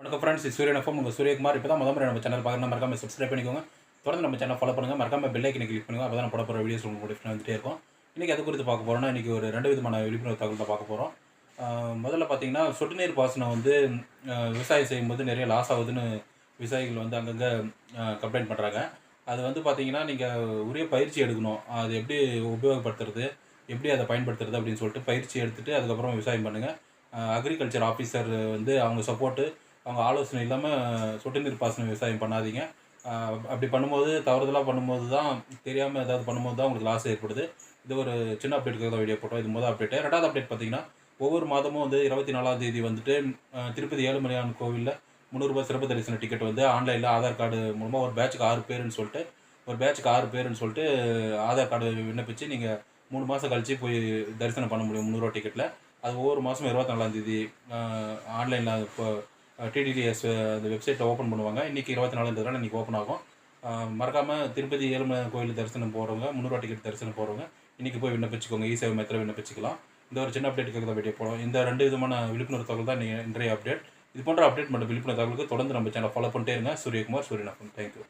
வணக்கம் ஃப்ரெண்ட்ஸ் சூரியன் எஃப்எம் உங்கள் சூரியகுமார். இப்போ தான் முதல் நம்ம சேனல் பார்க்கணும் மறக்காம சப்ஸ்கிரைப் பண்ணிக்கோங்க. தொடர்ந்து நம்ம சேனல் ஃபாலோ பண்ணுங்கள் மறக்காம பெல் ஐக்கனை கிளிக் பண்ணுங்க. அப்போ தான் போட போகிற வீடியோஸ் உங்களுக்கு வந்துட்டே இருக்கும். இன்றைக்கி அது குறித்து பார்க்க போகிறோம்னா இன்றைக்கி ஒரு ரெண்டு விதமான விழிப்புணர்வு தகவல் தான் பார்க்க போகிறோம் முதல்ல பார்த்தீங்கன்னா சொட்டு நீர் பாசனம் வந்து விவசாயம் செய்யும்போது நிறைய லாஸ் ஆகுதுன்னு விவசாயிகள் வந்து அங்கங்கே கம்ப்ளைண்ட் பண்ணுறாங்க அது வந்து பார்த்தீங்கன்னா நீங்கள் உரிய பயிற்சி எடுக்கணும். அது எப்படி உபயோகப்படுத்துறது? எப்படி அதை பயன்படுத்துறது அப்படின்னு சொல்லிட்டு பயிற்சி எடுத்துகிட்டு அதுக்கப்புறம் விவசாயம் பண்ணுங்கள் அக்ரிகல்ச்சர் ஆஃபீஸர் வந்து அவங்க சப்போர்ட்டு அவங்க ஆலோசனை இல்லாமல் சொட்டு நீர் பாசன விவசாயம் பண்ணாதீங்க. அப்படி பண்ணும்போது தவறுதலாக பண்ணும்போது தான் தெரியாமல் ஏதாவது பண்ணும்போது தான் உங்களுக்கு லாஸ் ஏற்படுது. இது ஒரு சின்ன அப்டேட்டுக்காக தான் வீடியோ போட்டோம். இது முதல் அப்டேட்டு ரெண்டாவது அப்டேட் பார்த்தீங்கன்னா ஒவ்வொரு மாதமும் வந்து இருபத்தி நாலாம் தேதி வந்துட்டு திருப்பதி ஏழுமலையான் கோவிலில் முந்நூறுரூபா சிறப்பு தரிசன டிக்கெட் வந்து ஆன்லைனில் ஆதார் கார்டு மூலமாக ஒரு பேட்சுக்கு ஆறு பேருன்னு சொல்லிட்டு ஒரு பேட்சுக்கு ஆறு பேருன்னு சொல்லிட்டு ஆதார் கார்டு விண்ணப்பிச்சு நீங்கள் மூணு மாதம் கழித்து போய் தரிசனம் பண்ண முடியும் முந்நூறுரூவா டிக்கெட்டில் அது ஒவ்வொரு மாதம் இருபத்தி நாலாம் தேதி ஆன்லைனில் இப்போ டிடிடிஎஸ் அந்த வெப்சைட்டை ஓப்பன் பண்ணுவாங்க. இன்றைக்கி இருபத்தி நாலுன்றதுனால இன்றைக்கி ஓப்பன் ஆகும். மறக்காமல் திருப்பதி ஏழுமலை கோயில் தரிசனம் போகிறவங்க முந்நூறுவா டிக்கெட் தரிசனம் போகிறவங்க இன்றைக்கி போய் விண்ணப்பிச்சுக்கோங்க. E இ மையத்தில் விண்ணப்பிச்சுக்கலாம். இந்த ஒரு சின்ன அப்டேட்டுக்காக தான் வீடியோ போகிறோம் இந்த ரெண்டு விதமான விழிப்புணர்வு தகவல் தான் இன்றைய அப்டேட் இது போன்ற அப்டேட் மற்றும் விழிப்புணர்வு தகவலுக்கு தொடர்ந்து நம்ம சேனல் ஃபாலோ பண்ணிட்டே இருங்க. சூரியகுமார் சூரியநாதன் தேங்க்யூ